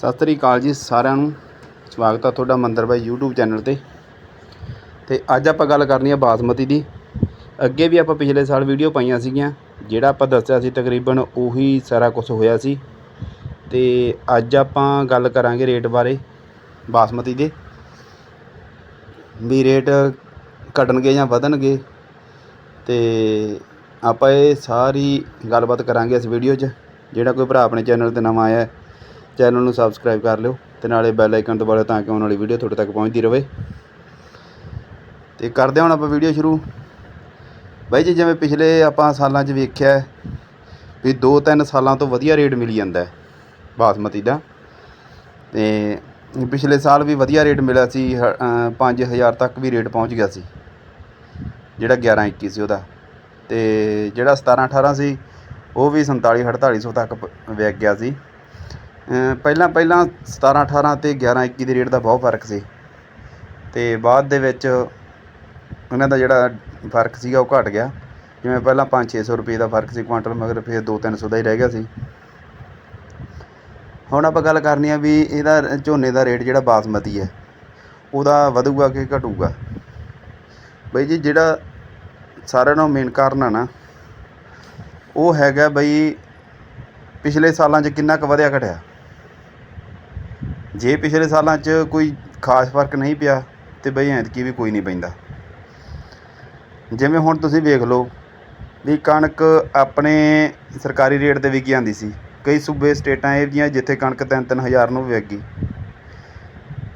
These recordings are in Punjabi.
ਸਤਿ ਸ੍ਰੀ ਅਕਾਲ ਜੀ ਸਾਰਿਆਂ ਨੂੰ। ਸਵਾਗਤ ਆ ਤੁਹਾਡਾ ਮੰਦਰ ਬਾਈ YouTube ਚੈਨਲ ਤੇ। ਤੇ ਅੱਜ ਆਪਾਂ ਗੱਲ ਕਰਨੀ ਹੈ ਬਾਸਮਤੀ ਦੀ। ਅੱਗੇ ਵੀ ਆਪਾਂ ਪਿਛਲੇ ਸਾਲ ਵੀਡੀਓ ਪਾਈਆਂ ਸੀਗੀਆਂ, ਜਿਹੜਾ ਆਪਾਂ ਦੱਸਿਆ ਸੀ ਤਕਰੀਬਨ ਉਹੀ ਸਾਰਾ ਕੁਝ ਹੋਇਆ ਸੀ। ਤੇ ਅੱਜ ਆਪਾਂ ਗੱਲ ਕਰਾਂਗੇ ਰੇਟ ਬਾਰੇ ਬਾਸਮਤੀ ਦੇ। ਵੀ ਰੇਟ ਘਟਣਗੇ ਜਾਂ ਵਧਣਗੇ। ਤੇ ਆਪਾਂ ਇਹ ਸਾਰੀ ਗੱਲਬਾਤ ਕਰਾਂਗੇ ਇਸ ਵੀਡੀਓ 'ਚ। ਜਿਹੜਾ ਕੋਈ ਭਰਾ ਆਪਣੇ ਚੈਨਲ ਤੇ ਨਵਾਂ ਆਇਆ ਚੈਨਲ ਨੂੰ ਸਬਸਕ੍ਰਾਈਬ ਕਰ ਲਿਓ ਤੇ ਨਾਲੇ ਬੈਲ ਆਈਕਨ ਦਬਾਓ ਤਾਂ ਕਿ ਆਉਣ ਵਾਲੀ ਵੀਡੀਓ ਤੁਹਾਡੇ ਤੱਕ ਪਹੁੰਚਦੀ ਰਹੇ ਤੇ ਕਰਦੇ ਹਾਂ ਹੁਣ ਆਪਾਂ ਵੀਡੀਓ ਸ਼ੁਰੂ। ਬਾਈ ਜੀ, ਜਿਵੇਂ ਪਿਛਲੇ ਆਪਾਂ ਸਾਲਾਂ 'ਚ ਵੇਖਿਆ ਵੀ 2-3 ਸਾਲਾਂ ਤੋਂ ਵਧੀਆ ਰੇਟ ਮਿਲੀ ਜਾਂਦਾ ਹੈ ਬਾਸਮਤੀ ਦਾ। ਤੇ ਪਿਛਲੇ ਸਾਲ ਵੀ ਵਧੀਆ ਰੇਟ ਮਿਲਿਆ ਸੀ 5000 ਤੱਕ ਵੀ ਰੇਟ ਪਹੁੰਚ ਗਿਆ ਸੀ, ਜਿਹੜਾ 11 21 ਸੀ ਉਹਦਾ। ਤੇ ਜਿਹੜਾ 17 18 ਸੀ, ਉਹ ਵੀ 47 4800 ਤੱਕ ਵਿਕ ਗਿਆ ਸੀ। ਪਹਿਲਾਂ ਪਹਿਲਾਂ 17 18 ਤੇ 11 21 ਦੇ ਰੇਟ ਦਾ ਬਹੁਤ ਫ਼ਰਕ ਸੀ। ਅਤੇ ਬਾਅਦ ਦੇ ਵਿੱਚ ਇਹਨਾਂ ਦਾ ਜਿਹੜਾ ਫ਼ਰਕ ਸੀਗਾ ਉਹ ਘੱਟ ਗਿਆ। ਜਿਵੇਂ ਪਹਿਲਾਂ ਪੰਜ, ਛੇ ਸੌ ਰੁਪਏ ਦਾ ਫ਼ਰਕ ਸੀ ਕੁਆਂਟਲ, ਮਗਰ ਫਿਰ 2-300 ਦਾ ਹੀ ਰਹਿ ਗਿਆ ਸੀ। ਹੁਣ ਆਪਾਂ ਗੱਲ ਕਰਨੀ ਆ ਵੀ ਇਹਦਾ ਝੋਨੇ ਦਾ ਰੇਟ ਜਿਹੜਾ ਬਾਸਮਤੀ ਹੈ, ਉਹਦਾ ਵਧੂਗਾ ਕਿ ਘਟੂਗਾ? ਬਈ ਜੀ, ਜਿਹੜਾ ਸਾਰਿਆਂ ਨਾਲੋਂ ਮੇਨ ਕਾਰਨ ਆ ਨਾ, ਉਹ ਹੈਗਾ ਬਈ ਪਿਛਲੇ ਸਾਲਾਂ 'ਚ ਕਿੰਨਾ ਕੁ ਵਧਿਆ ਘਟਿਆ? ਜੇ ਪਿਛਲੇ ਸਾਲਾਂ 'ਚ ਕੋਈ ਖਾਸ ਫ਼ਰਕ ਨਹੀਂ ਪਿਆ ਤੇ ਬਈ ਐਤਕੀ ਵੀ ਕੋਈ ਨਹੀਂ ਪੈਂਦਾ। ਜਿਵੇਂ ਹੁਣ ਤੁਸੀਂ ਵੇਖ ਲਓ ਵੀ ਕਣਕ ਆਪਣੇ ਸਰਕਾਰੀ ਰੇਟ ਤੇ ਵਿਕੀ ਜਾਂਦੀ ਸੀ। ਕਈ ਸੂਬੇ ਸਟੇਟਾਂ ਇਹ ਜਿਹੀਆਂ ਜਿੱਥੇ ਕਣਕ ਤਿੰਨ ਤਿੰਨ ਹਜ਼ਾਰ ਨੂੰ ਵਿਕ ਗਈ।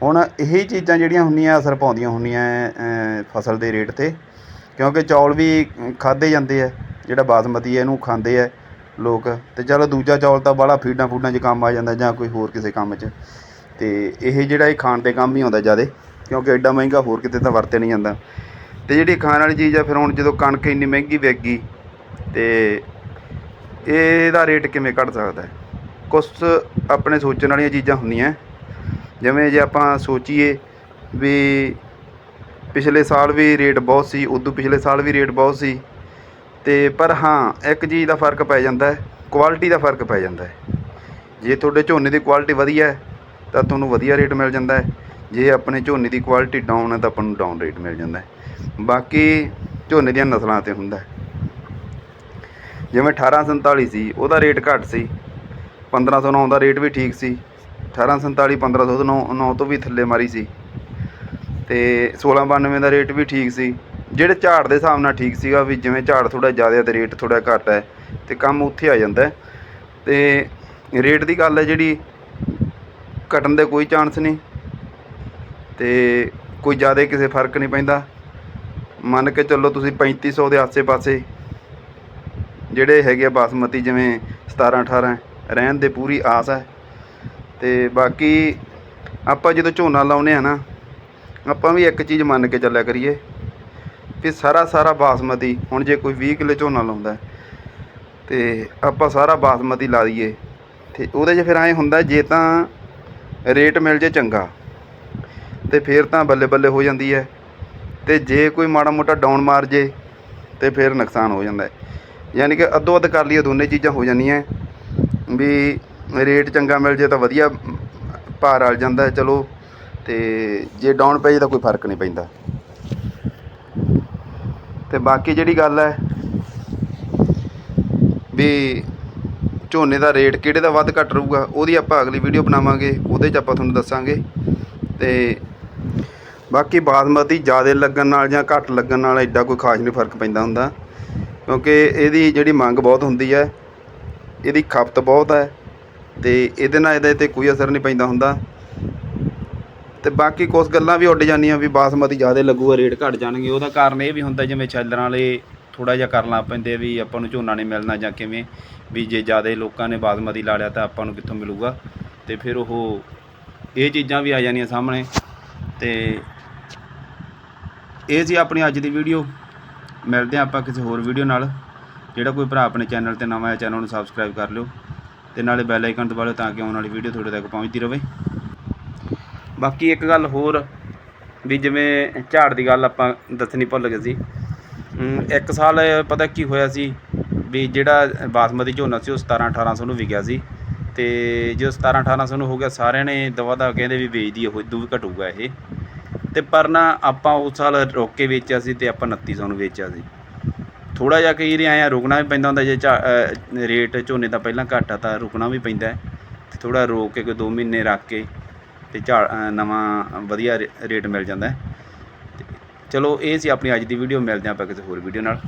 ਹੁਣ ਇਹੀ ਚੀਜ਼ਾਂ ਜਿਹੜੀਆਂ ਹੁੰਦੀਆਂ ਅਸਰ ਪਾਉਂਦੀਆਂ ਹੁੰਦੀਆਂ ਅਹ, ਫਸਲ ਦੇ ਰੇਟ ਤੇ। ਕਿਉਂਕਿ ਚੌਲ ਵੀ ਖਾਦੇ ਜਾਂਦੇ ਆ ਜਿਹੜਾ ਬਾਸਮਤੀ ਹੈ ਇਹਨੂੰ ਖਾਂਦੇ ਆ ਲੋਕ। ਤੇ ਚਲੋ ਦੂਜਾ ਚੌਲ ਤਾਂ ਬਾਹਲਾ ਫੀਡਾਂ ਫੂਡਾਂ 'ਚ ਕੰਮ ਆ ਜਾਂਦਾ ਜਾਂ ਕੋਈ ਹੋਰ ਕਿਸੇ ਕੰਮ 'ਚ। ਅਤੇ ਇਹ ਜਿਹੜਾ ਇਹ ਖਾਣ ਦੇ ਕੰਮ ਹੀ ਆਉਂਦਾ ਜ਼ਿਆਦਾ, ਕਿਉਂਕਿ ਐਡਾ ਮਹਿੰਗਾ ਹੋਰ ਕਿਤੇ ਤਾਂ ਵਰਤਿਆ ਨਹੀਂ ਜਾਂਦਾ। ਅਤੇ ਜਿਹੜੀ ਖਾਣ ਵਾਲੀ ਚੀਜ਼ ਆ, ਫਿਰ ਹੁਣ ਜਦੋਂ ਕਣਕ ਇੰਨੀ ਮਹਿੰਗੀ ਵਿਕ ਗਈ, ਤੇ ਇਹਦਾ ਰੇਟ ਕਿਵੇਂ ਘਟ ਸਕਦਾ ਹੈ? ਕੁਛ ਆਪਣੇ ਸੋਚਣ ਵਾਲੀਆਂ ਚੀਜ਼ਾਂ ਹੁੰਦੀਆਂ। ਜਿਵੇਂ ਜੇ ਆਪਾਂ ਸੋਚੀਏ ਵੀ ਪਿਛਲੇ ਸਾਲ ਵੀ ਰੇਟ ਬਹੁਤ ਸੀ, ਉਦੋਂ ਪਿਛਲੇ ਸਾਲ ਵੀ ਰੇਟ ਬਹੁਤ ਸੀ। ਤੇ ਪਰ ਹਾਂ, ਇੱਕ ਚੀਜ਼ ਦਾ ਫ਼ਰਕ ਪੈ ਜਾਂਦਾ ਹੈ, ਕੁਆਲਿਟੀ ਦਾ ਫ਼ਰਕ ਪੈ ਜਾਂਦਾ ਹੈ। ਜੇ ਤੁਹਾਡੇ ਝੋਨੇ ਦੀ ਕੁਆਲਿਟੀ ਵਧੀਆ ਹੈ ਤਾਂ ਤੁਹਾਨੂੰ ਵਧੀਆ ਰੇਟ ਮਿਲ ਜਾਂਦਾ ਹੈ। ਜੇ ਆਪਣੇ ਝੋਨੇ ਦੀ ਕੁਆਲਿਟੀ ਡਾਊਨ ਹੈ ਤਾਂ ਆਪਾਂ ਨੂੰ ਡਾਊਨ ਰੇਟ ਮਿਲ ਜਾਂਦਾ ਹੈ। ਬਾਕੀ ਝੋਨੇ ਦੀਆਂ ਨਸਲਾਂ ਤੇ ਹੁੰਦਾ ਹੈ। ਜਿਵੇਂ 1847 ਸੀ, ਉਹਦਾ ਰੇਟ ਘੱਟ ਸੀ। 1509 ਦਾ ਰੇਟ ਵੀ ਠੀਕ ਸੀ। 1847 1500 ਤੋਂ 9 ਤੋਂ ਵੀ ਥੱਲੇ ਮਾਰੀ ਸੀ। ਤੇ 1692 ਦਾ ਰੇਟ ਵੀ ਠੀਕ ਸੀ। ਜਿਹੜੇ ਝਾੜ ਦੇ ਹਿਸਾਬ ਨਾਲ ਠੀਕ ਸੀਗਾ ਵੀ ਜਿਵੇਂ ਝਾੜ ਥੋੜਾ ਜ਼ਿਆਦਾ ਤੇ ਰੇਟ ਥੋੜਾ ਘੱਟ ਹੈ ਤੇ ਕੰਮ ਉੱਥੇ ਆ ਜਾਂਦਾ ਹੈ। ਤੇ ਰੇਟ ਦੀ ਗੱਲ ਹੈ ਜਿਹੜੀ ਘਟਣ ਦੇ ਕੋਈ ਚਾਂਸ ਨਹੀਂ ਤੇ ਕੋਈ ਜ਼ਿਆਦਾ ਕਿਸੇ ਫ਼ਰਕ ਨਹੀਂ ਪੈਂਦਾ। ਮੰਨ ਕੇ ਚੱਲੋ ਤੁਸੀਂ 3500 ਦੇ ਆਸੇ-ਪਾਸੇ ਜਿਹੜੇ ਹੈਗੇ ਆ ਬਾਸਮਤੀ ਜਿਵੇਂ 17 18 ਰਹਿਣ ਦੇ ਪੂਰੀ ਆਸ ਹੈ ਤੇ ਬਾਕੀ ਆਪਾਂ ਜਦੋਂ ਝੋਨਾ ਲਾਉਨੇ ਆ ਨਾ ਆਪਾਂ ਵੀ ਇੱਕ ਚੀਜ਼ ਮੰਨ ਕੇ ਚੱਲਿਆ ਕਰੀਏ ਵੀ ਸਾਰਾ ਸਾਰਾ ਬਾਸਮਤੀ ਹੁਣ ਜੇ ਕੋਈ 20 ਕਿੱਲੇ ਝੋਨਾ ਲਾਉਂਦਾ ਹੈ, ਤੇ ਆਪਾਂ ਸਾਰਾ ਬਾਸਮਤੀ ਲਾ ਦਈਏ। ਤੇ ਉਹਦੇ 'ਚ ਫਿਰ ਐਂ ਹੁੰਦਾ ਜੇ ਤਾਂ ਰੇਟ ਮਿਲ ਜੇ ਚੰਗਾ। ਤੇ ਫਿਰ ਤਾਂ ਬੱਲੇ ਬੱਲੇ ਹੋ ਜਾਂਦੀ ਹੈ ਤੇ ਜੇ ਕੋਈ ਮਾੜਾ ਮੋਟਾ ਡਾਊਨ ਮਾਰ ਜੇ, ਤੇ ਫਿਰ ਨੁਕਸਾਨ ਹੋ ਜਾਂਦਾ ਹੈ ਯਾਨੀ ਕਿ ਅੱਧੋ ਅੱਧ ਕਰ ਲਈਏ, ਦੋਨੇ ਚੀਜ਼ਾਂ ਹੋ ਜਾਂਦੀਆਂ ਵੀ ਰੇਟ ਚੰਗਾ ਮਿਲ ਜੇ ਤਾਂ ਵਧੀਆ ਭਾਰ ਰਲ ਜਾਂਦਾ ਚਲੋ। ਤੇ ਜੇ ਡਾਊਨ ਪੈ ਜੇ ਤਾਂ ਕੋਈ ਫ਼ਰਕ ਨਹੀਂ ਪੈਂਦਾ। ਤੇ ਬਾਕੀ ਜਿਹੜੀ ਗੱਲ ਹੈ ਵੀ ਝੋਨੇ ਦਾ ਰੇਟ ਕਿਹੜੇ ਦਾ ਵੱਧ ਘੱਟ ਰਹੂਗਾ, ਉਹਦੀ ਆਪਾਂ ਅਗਲੀ ਵੀਡੀਓ ਬਣਾਵਾਂਗੇ, ਉਹਦੇ 'ਚ ਆਪਾਂ ਤੁਹਾਨੂੰ ਦੱਸਾਂਗੇ। ਤੇ ਬਾਕੀ ਬਾਸਮਤੀ ਜ਼ਿਆਦਾ ਲੱਗਣ ਨਾਲ ਜਾਂ ਘੱਟ ਲੱਗਣ ਨਾਲ ਐਡਾ ਕੋਈ ਖਾਸ ਨਹੀਂ ਫ਼ਰਕ ਪੈਂਦਾ ਹੁੰਦਾ, ਕਿਉਂਕਿ ਇਹਦੀ ਜਿਹੜੀ ਮੰਗ ਬਹੁਤ ਹੁੰਦੀ ਹੈ, ਇਹਦੀ ਖਪਤ ਬਹੁਤ ਹੈ ਤੇ ਇਹਦੇ ਨਾਲ ਇਹਦੇ ਤੇ ਕੋਈ ਅਸਰ ਨਹੀਂ ਪੈਂਦਾ ਹੁੰਦਾ। ਤੇ ਬਾਕੀ ਕੁਝ ਗੱਲਾਂ ਵੀ ਉੱਡ ਜਾਂਦੀਆਂ ਵੀ ਬਾਸਮਤੀ ਜ਼ਿਆਦਾ ਲੱਗੂਗਾ, ਰੇਟ ਘਟ ਜਾਣਗੇ, ਉਹਦਾ ਕਾਰਨ ਇਹ ਵੀ ਹੁੰਦਾ ਜਿਵੇਂ ਛੈਲਰਾਂ ਵਾਲੇ ਥੋੜਾ ਜਿਹਾ ਕਰਨਾ ਪੈਂਦੇ ਵੀ ਆਪਾਂ ਨੂੰ ਝੋਨਾ ਨਹੀਂ ਮਿਲਣਾ ਜਾਂ ਕਿਵੇਂ, ਵੀ ਜੇ ਜ਼ਿਆਦਾ ਲੋਕਾਂ ਨੇ ਬਾਸਮਤੀ ਲਾ ਲਿਆ ਤਾਂ ਆਪਾਂ ਨੂੰ ਕਿੱਥੋਂ ਮਿਲੂਗਾ। ਤੇ ਫਿਰ ਉਹ ਇਹ ਚੀਜ਼ਾਂ ਵੀ ਆ ਜਾਂਦੀਆਂ ਸਾਹਮਣੇ। ਤੇ ਇਹ ਸੀ ਆਪਣੀ ਅੱਜ ਦੀ ਵੀਡੀਓ। ਮਿਲਦੇ ਹਾਂ ਆਪਾਂ ਕਿਸੇ ਹੋਰ ਵੀਡੀਓ ਨਾਲ। ਜਿਹੜਾ ਕੋਈ ਭਰਾ ਆਪਣੇ ਚੈਨਲ ਤੇ ਨਵਾਂ ਹੈ ਚੈਨਲ ਨੂੰ ਸਬਸਕ੍ਰਾਈਬ ਕਰ ਲਿਓ। ਤੇ ਨਾਲੇ ਬੈਲ ਆਈਕਨ ਦਬਾ ਲਿਓ ਤਾਂ ਕਿ ਆਉਣ ਵਾਲੀ ਵੀਡੀਓ ਤੁਹਾਡੇ ਤੱਕ ਪਹੁੰਚਦੀ ਰਹੇ। ਬਾਕੀ ਇੱਕ ਗੱਲ ਹੋਰ, ਵੀ ਜਿਵੇਂ ਝਾੜ ਦੀ ਗੱਲ ਆਪਾਂ ਦੱਸਣੀ ਭੁੱਲ ਗਏ ਸੀ। ਇੱਕ ਸਾਲ, ਪਤਾ ਕੀ ਹੋਇਆ ਸੀ ਵੀ ਜਿਹੜਾ ਬਾਸਮਤੀ ਝੋਨਾ ਸੀ ਉਹ 17 1800 ਨੂੰ ਵਿਕਿਆ ਸੀ ਤੇ ਜੋ 17 1800 ਨੂੰ ਹੋ ਗਿਆ, ਸਾਰਿਆਂ ਨੇ ਦਵਾ ਦਾ ਕਹਿੰਦੇ ਵੀ ਵੇਚਦੀ ਉਹ ਇਦੋਂ ਵੀ ਘਟੂਗਾ ਇਹ। ਤੇ ਪਰ ਨਾ ਆਪਾਂ ਉਸ ਸਾਲ ਰੋਕ ਕੇ ਵੇਚਿਆ ਸੀ ਤੇ ਆਪਾਂ 2900 ਨੂੰ ਵੇਚਿਆ ਸੀ। ਥੋੜਾ ਜਿਹਾ ਕਈ ਵਾਰੀ ਆਇਆ ਰੁਕਣਾ ਵੀ ਪੈਂਦਾ ਹੁੰਦਾ, ਜੇ ਝਾ- ਰੇਟ ਝੋਨੇ ਦਾ ਪਹਿਲਾਂ ਘੱਟ ਆ ਤਾਂ ਰੁਕਣਾ ਵੀ ਪੈਂਦਾ ਹੈ। ਤੇ ਥੋੜਾ ਰੋਕ ਕੇ ਕੋਈ 2 ਮਹੀਨੇ ਰੱਖ ਕੇ ਤੇ ਝਾੜ ਨਵਾਂ ਵਧੀਆ ਰੇ- ਰੇਟ ਮਿਲ ਜਾਂਦਾ ਚਲੋ ਇਹ ਸੀ ਆਪਣੀ ਅੱਜ ਦੀ ਵੀਡੀਓ ਮਿਲਦੇ ਹਾਂ ਆਪਾਂ ਕਿਸੇ ਹੋਰ ਵੀਡੀਓ ਨਾਲ।